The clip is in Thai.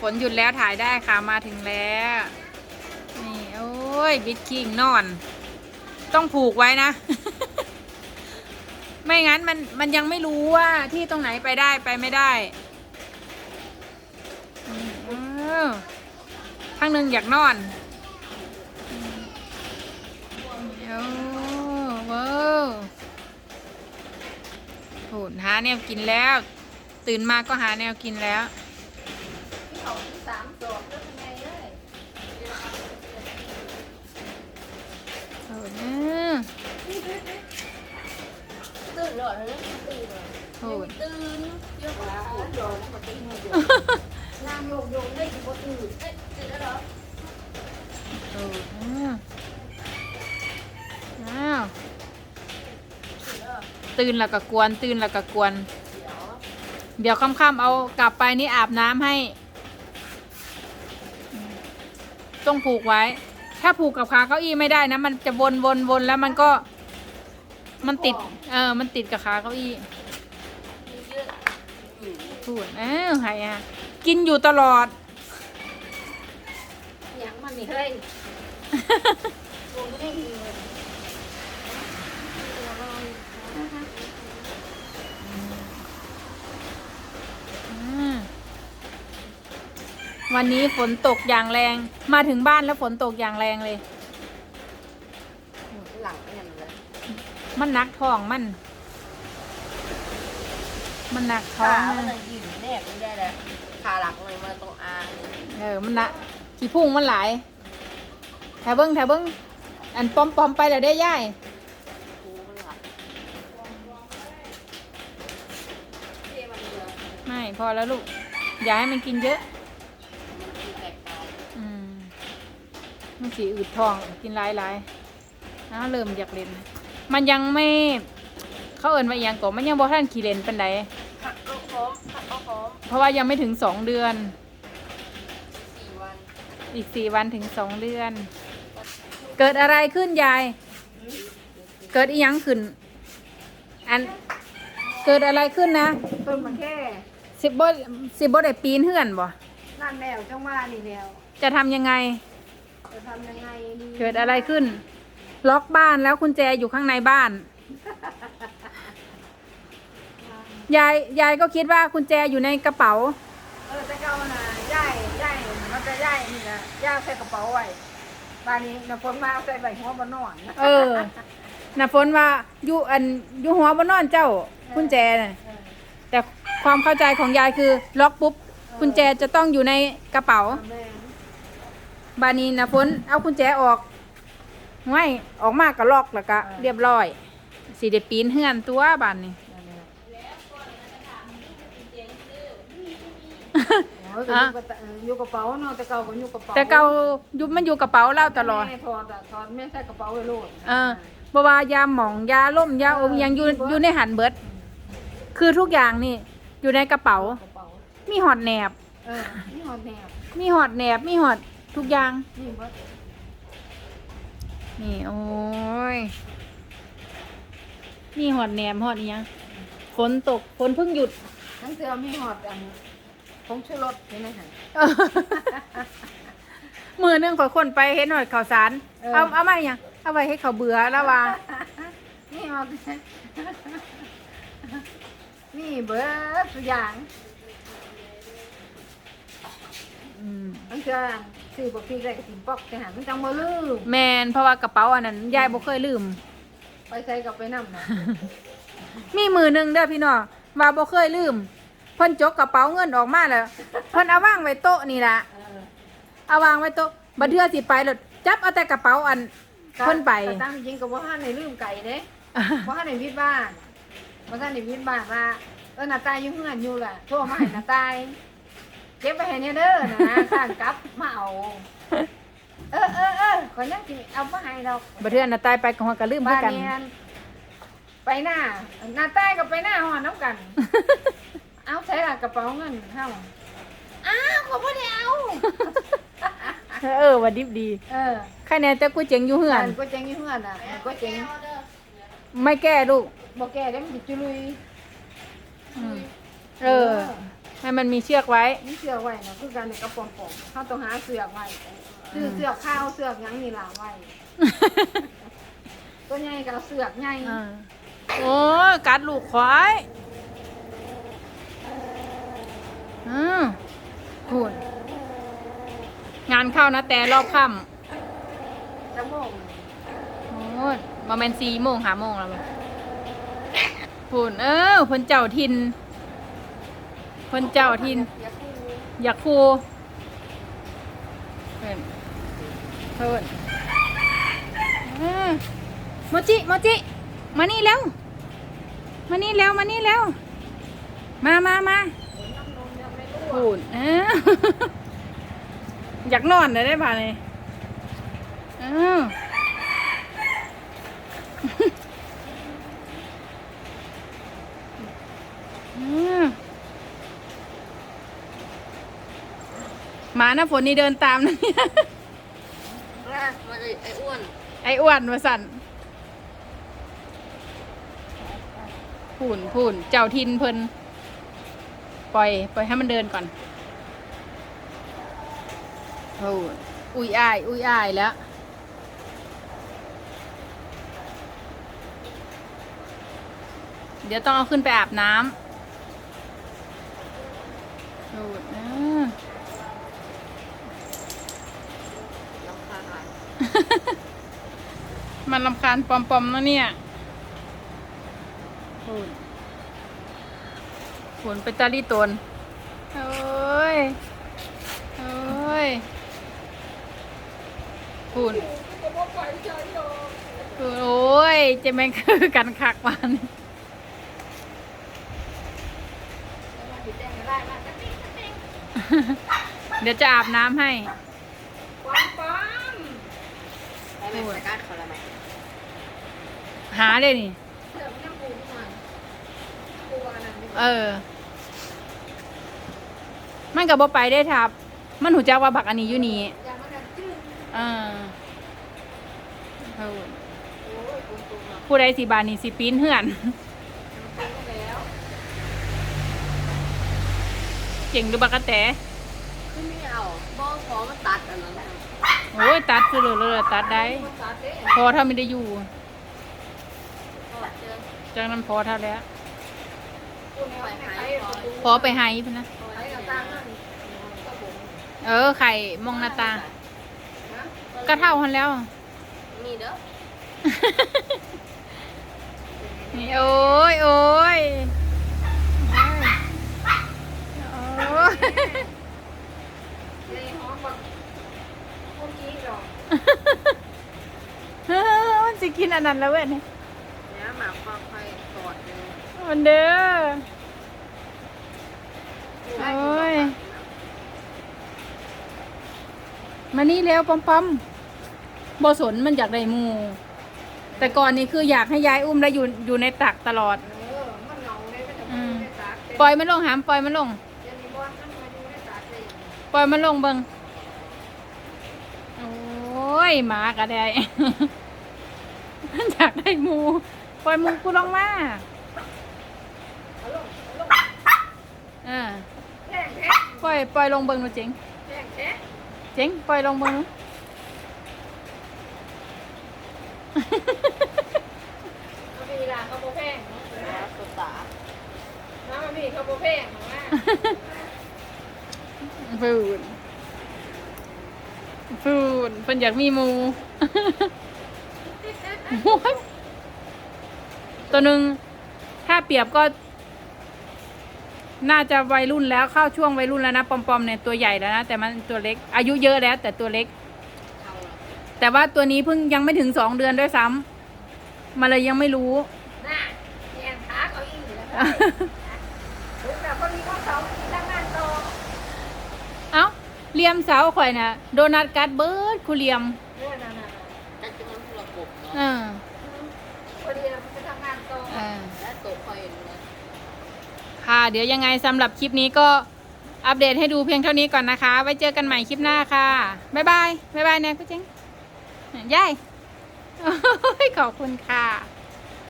ฝนหยุดแล้วถ่ายได้ค่ะมาถึงแล้ว นี่ โอ้ยบิ๊กคิงนอน ต้องผูกไว้นะ ไม่งั้นมันมันยังไม่รู้ว่าที่ตรงไหนไปได้ไปไม่ได้ข้างหนึ่งอยากนอนอืมโอ้ว้าวโหหาแนวกินแล้ว ตื่นมาก็หาแนวกินแล้ว สามศอกแล้วเป็นไงเลยโหดเออตื่นหรอเลยตื่นหรอโหดตื่นเยอะกว่าโดนปกติมันอยู่นางโยกโยกได้กี่คนตื่นเอ๊ะตื่นแล้วเหรอโหดอ้าวตื่นแล้วก็กวน ตื่นแล้วก็กวน เดี๋ยวค่ำๆเอากลับไปนี่อาบน้ำให้อืม ต้องผูกไว้ ถ้าผูกกับขาเก้าอี้ไม่ได้นะ มันจะวนวนวนแล้วมันก็ มันติด เออ มันติดกับขาเก้าอี้มีเยอะอืมพูดเออใครอะกินอยู่ตลอดยังมันนี่เฮ้ยโดนไม่ได้ยินเลย อืม วันนี้ฝนตกอย่างแรง มาถึงบ้านแล้วฝนตกอย่างแรงเลย หลังเนี่ยมันเลยมันหนักท้องมัน มันหนักท้อขางมัมันนเลยยืนแนบไม่ได้เลยขาหลักเลยมาตรงอาเออมันหนะขี้พุ่งมันหลายแถวเบิ้งแถวเบิ้งอันปอมปอมๆไปแล้วได้ย่ายคูมันหลักเท่มันเยอะไม่พอแล้วลูกอย่าให้มันกินเยอะ มันคือแตกต่าง อืม มันสีอืดท้องกินหลายหลายอ้าวเริ่มอยากเล่น มันยังไม่ เขาเอินว่าอหย่างก่อนมันยังบ่ทันขี่เล่นเป็นไดผักเอาหอมผักเอาหอมเพราะว่ายังไม่ถึงสองเดือน สี่วันอีกสี่วันถึงสองเดือน เกิดอะไรขึ้นยาย เกิดอีหยังขึ้น อัน เกิดอะไรขึ้นนะ ต้นมะแค่สิบบ่สิบบ่ได้ปีนเฮือนบ่ นั่นแนวจังว่านี่แนวจะทำยังไง จะทำยังไงดีเกิดอะไรขึ้น ล็อกบ้านแล้วคุณแจอยู่ข้างในบ้าน ยายยายก็คิดว่าคุณแจอยู่ในกระเป๋า เออจะเก้าน่ะย่ายย่ายมันจะย่ายนี่นะย่ายใส่กระเป๋าไว้บ้านนี้น้ำฝนมาเอาใส่ใบหัวบนนอนนะเออน่ะฝนว่าอยู่อันอยู่หัวบนนอนเจ้าคุณแจน่ะเออแต่ความเข้าใจของยายคือ ล็อกปุ๊บกุญแจจะต้องอยู่ในกระเป๋า แม่ บานี้นะฝนเอากุญแจออกไม่ออกมากก็ล็อกแล้วก็เรียบร้อยสีเดปีนเฮือนตัวบานนี้นั่นแหละโอ้ยก็อยู่กับเอออยู่กระเป๋าเนาะแต่เก่าก็อยู่กระเป๋าแต่เกายุบมันอยู่กระเป๋าเล่าตลอดแม่ถอดอะถอดแม่ใส่กระเป๋าไว้โลดเออบ่ว่ายาหมองยาล่มยาอมยังอยู่อยู่ในหันเบิด คือทุกอย่างนี่ อยู่ในกระเป๋ากระเป๋ามีหอดแหนบเออนี่หอดแนวมีหอดแหนบมีหอด ทุกอย่าง นี่เบิดนี่ โอ้ยมีหอดแหนมหอดอีหยังฝนตกฝนเพิ่งหยุด ทั้งเสื้อมีหอดอันผงชูรสเห็นไหมคะ มือหนึงข่อยคนไปเห็นหอดข่าวสาร เออ เอาเอามาอหยังเอาไว้ให้เขาเบื่อแล้วว่า นี่หอดนี่เบิดทุกอย่างอืมมันจะ ซื้อบักพริกได้กับสินปอกแต่หามันจังบ่ลืมแมนเพราะว่ากระเป๋าอันนั้นยายบ่เคยลืม ไปใส่กับไปนำนะมีมือหนึงเด้อพี่น้องว่าบ่เคยลืมเพิ่นจกกระเป๋าเงินออกมาแล้วเพิ่นเอาวางไว้โต๊ะนี่ล่ะเออเอาวางไว้โต๊ะบัดเทื่อสิไปแล้วจับเอาแต่กระเป๋าอันเพิ่นไปแต่ตามจริงก็บ่ทันได้ลืมไก่เด้บ่ทันได้วิดบ้านบ่ทันได้วิดบ้านว่าเออหน้าตายอยู่เฮือนอยู่ล่ะโทรมาให้หน้าตาย เก็บไปให้เนี่ยเด้อนะข้างกลับมาเอาเออเออเออขอยยังสิเอามาให้ดอกบัดเทื่อน่ะตายไปก็หัวก็ลืมคือบ้านกัน เนียนไปหน้าหน้าใต้กับไปหน้าหอน้ำกัน เอาใช้ละกระเป๋าเงินเท่าอ้าวขอพ่อเดียวเออว่าดิบดีเออใครแน่แต่กูเจ๋งอยู่เฮือน ก็เจ๊งอยู่เฮือนอะก็เจ๊งไม่แก้ลูกบอกแกได้มันจิจุลุยอืมเออ ให้มันมีเชือกไว้ นี่เสือกไว้นะคือการในกระป๋องป๋องเขาต้องหาเสือกไว้ซื้อเสือกข้าวเสือกหยังนี่ล่ะไว้ตัวใหญ่กับเสือกใหญ่อ่าโอ้ยกัดลูกควายอืมพูดงานเข้านะแต่รอบค่จะโมงำโอ้ยมาแมนสี่โมงหาโมงแล้วมั้งพูดเออเพนเจ้าทิน เพนเจ้าทินอยากครูเพิ่นเพิ่นเออโมจิโมจิมานี่แล้ว มานี่แล้วมานี่แล้วมามามาพูดอออยากนอนเลยได้ป่ะเนี่ยอออืม หมาหน้าฝนนี่เดินตามนะเนี่ยแรกมาเลยไอ้อ้วน ไอ้อ้วนมาสั่นพูนพูนเจ้าทินเพิ่นปล่อย ปล่อยให้มันเดินก่อนพูนอุ้ยอาย อุ้ยอายแล้วเดี๋ยวต้องเอาขึ้นไปอาบน้ำพูนนะ น้ำคาหาย มันลำคาญปอมๆนะเนี่ยพูนพูนไปตาลีตนโอ้ยโอ้ยพูนพูนโอ้ยจะแม่งคือกันคักวันเดี๋ยวจะอาบน้ำให้ ปังปัง ไอ้แม่สกัดเขาละไหมหาเลยนี่เสือกไม่ต้องปูทุกวันปูอันนั้นไม่เออ มันกับบ่ไปได้ทับ มันหูจักว่าบักอันนี้อยู่นี่อย่ามาดันจื้อเออเอาโอ้ยปูปูมาผู้ใดสิบานี่สิปีนเหือน ปูแล้วเก่งดูบักกะแต ขึ้นไม่เอาบอขอมาตัดอันนั้น โอ้ยตัดคือเลยเลยตัดได้มันตัดเด้พอถ้าไม่ได้อยู่ก็เจอจากนั้นพอเท่าแล้วปูแนวให้ใครเอาปูพอไปให้พุ่นนะใครเอาตั้งนั่นก็ผมเออไข่มองหน้าตางนะก็เท่าหันแล้วมีเด้อ นี่โอ้ยโอ้ยโอ้ย ในห้องแบบพวกนี้หรอก เฮ้ ยมันจะกินอันนั้นแล้วเว้ยเนี่ยเนี่ยหมาฟังใครกอดเลยมันเด้อ โอ้ย มานี่แล้วปอมปอมบสนมันอยากได้หมู แต่ก่อนนี้คืออยากให้ยายอุ้มแล้วอยู่อยู่ในตักตลอด เออมันเหงาเลยไม่ต้องอืมไม่ตัดปล่อยมันลงหามปล่อยมันลง เดี๋ยวนี้บอลมันมาอยู่ในตัดเลยปล่อยมันลงเบิงโอ้ยหมากระได มันอยากได้หมูปล่อยหมูกูลงมาเอาลงเอาลงอ่าแท่งแท่งปล่อยปล่อยลงเบิงมาเจ๋งแท่งแท่งเจ๋งปล่อยลงเบิงเอาพี่ล่ะเขาโบแพงแล้วสุดตาน้ำมันพี่เขาโบแพงของว่าฟูนฟูนเพิ่นอยากมีหมูโอ้ย ตัวหนึ่งถ้าเปรียบก็ น่าจะวัยรุ่นแล้วเข้าช่วงวัยรุ่นแล้วนะปอมๆเนี่ยตัวใหญ่แล้วนะแต่มันตัวเล็ก อายุเยอะแล้ว แต่ตัวเล็กเอาละแต่ว่าตัวนี้เพิ่งยังไม่ถึงสองเดือนด้วยซ้ำมาเลยยังไม่รู้น่ะแยงขาเขาอีกแล้วลูกแต่คนนี้เขาสองทำงานต่อเอ้าเลียมเสาข่อยน่ะ โดนัทกัดเบิร์ดคูเลียมเนี่ยน่ะน่ะแต่จะมันระบบเนาะเออ พอดีเราไปทำงานต่อออและตัวคอยเนะค่ะ เดี๋ยวยังไงสำหรับคลิปนี้ก็อัปเดตให้ดูเพียงเท่านี้ก่อนนะคะ ไว้เจอกันใหม่คลิปหน้าค่ะ บ๊ายบาย บ๊ายบายแนะพี่เจ๊งยายโอ้ยขอบคุณค่ะ